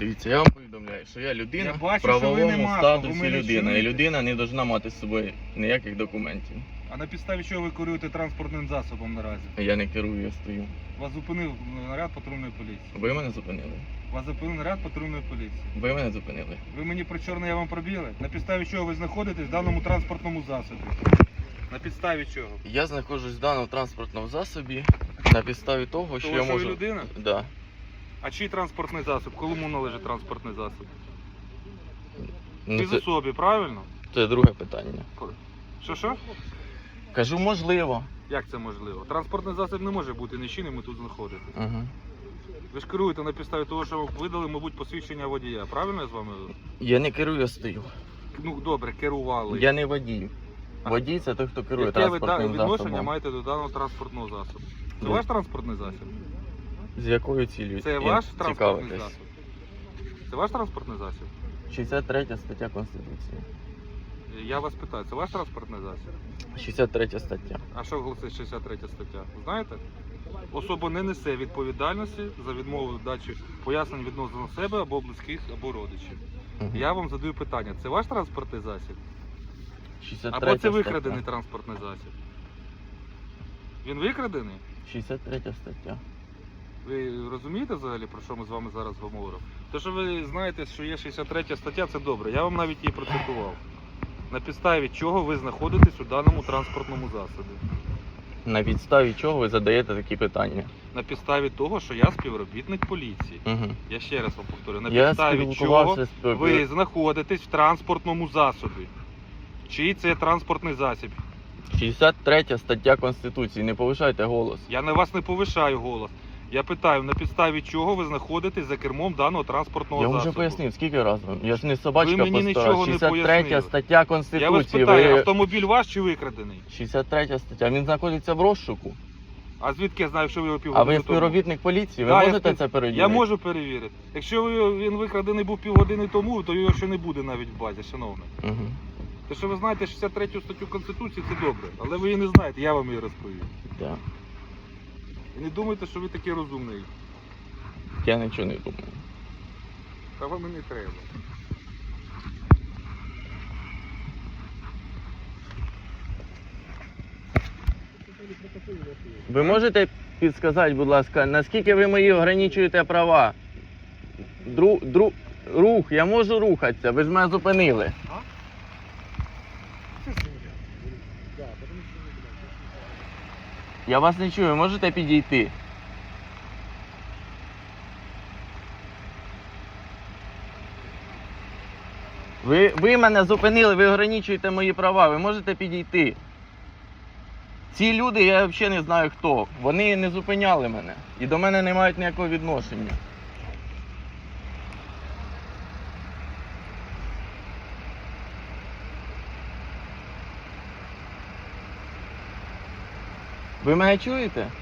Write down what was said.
Дивіться, я вам повідомляю, що я людина Я бачу, в що ви правовому не мафа, статусі мене людина. І людина не повинна мати з собою ніяких документів. А на підставі чого ви керуєте транспортним засобом наразі? Я не керую, я стою. Вас зупинив наряд патрульної поліції. Ви мене зупинили. Вас зупинив наряд патрульної поліції. Ви мене зупинили. Ви мені про чорне я вам пробіли? На підставі чого ви знаходитесь в даному транспортному засобі? На підставі чого? Я знаходжусь в даному транспортному засобі на підставі того, що Того, я що ви можу. людина? Да. А чий транспортний засіб? Кому належить транспортний засіб? Ну, це, особі, правильно? це друге питання. Що що? Кажу, можливо. Як це можливо? Транспортний засіб не може бути нічийним і тут знаходитись. Угу. Ви ж керуєте на підставі того, що видали, мабуть, посвідчення водія. Правильно я з вами? Я не керую, я стою. Ну добре, керували. Я не водій. А Водій це той, хто керує Яке ви да- транспортним відношення засобом. маєте до даного транспортного засобу? Це ваш транспортний засіб? З якою цілею? Це ваш транспортний цікавитесь? засіб? Це ваш транспортний засіб? 63 стаття Конституції. Я вас питаю, це ваш транспортний засіб? 63 стаття. А що гласить 63 стаття? Знаєте? Особа не несе відповідальності за відмову дачі пояснень відносно себе або близьких, або родичів. Мгм. Я вам задаю питання: це ваш транспортний засіб? 63 Або це стаття. викрадений транспортний засіб? Він викрадений? 63 стаття. Ви розумієте взагалі, про що ми з вами зараз говоримо? Те, що ви знаєте, що є 63 стаття, це добре. Я вам навіть її процитував. На підставі чого ви знаходитесь у даному транспортному засобі? На підставі чого ви задаєте такі питання? На підставі того, що я співробітник поліції. Угу. Я ще раз вам повторю, на Я підставі чого спілкувався з ви знаходитесь в транспортному засобі. Чий це транспортний засіб? 63 стаття Конституції. Не повишайте голос. Я на вас не повишаю голос. Я питаю, на підставі чого ви знаходитесь за кермом даного транспортного Я засобу? вже пояснив, скільки разів. Я ж не собачка Ви мені постара. нічого не 63 пояснили. стаття Я вас питаю, Ви... автомобіль ваш чи викрадений? 63 стаття. Він знаходиться в розшуку. А звідки я знаю, що ви його півгодини? А ви співробітник поліції, ви Да, можете спів- це перевірити? Я можу перевірити. Якщо він викрадений був півгодини тому, то його ще не буде навіть в базі, шановний. Угу. Те, що ви знаєте 63 статтю Конституції, це добре. Але ви її не знаєте, я вам її розповім. Да. І не думайте, що ви такий розумний. Я нічого не думаю. Та вам і не треба. Ви можете підсказати, будь ласка, наскільки ви мої ограничуєте права? Дру, дру, рух, я можу рухатися, ви ж мене зупинили. Я вас не чую, можете підійти? Ви, ви мене зупинили, ви ограничуєте мої права, ви можете підійти. Ці люди, я взагалі не знаю хто. Вони не зупиняли мене і до мене не мають ніякого відношення. Ви мене чуєте?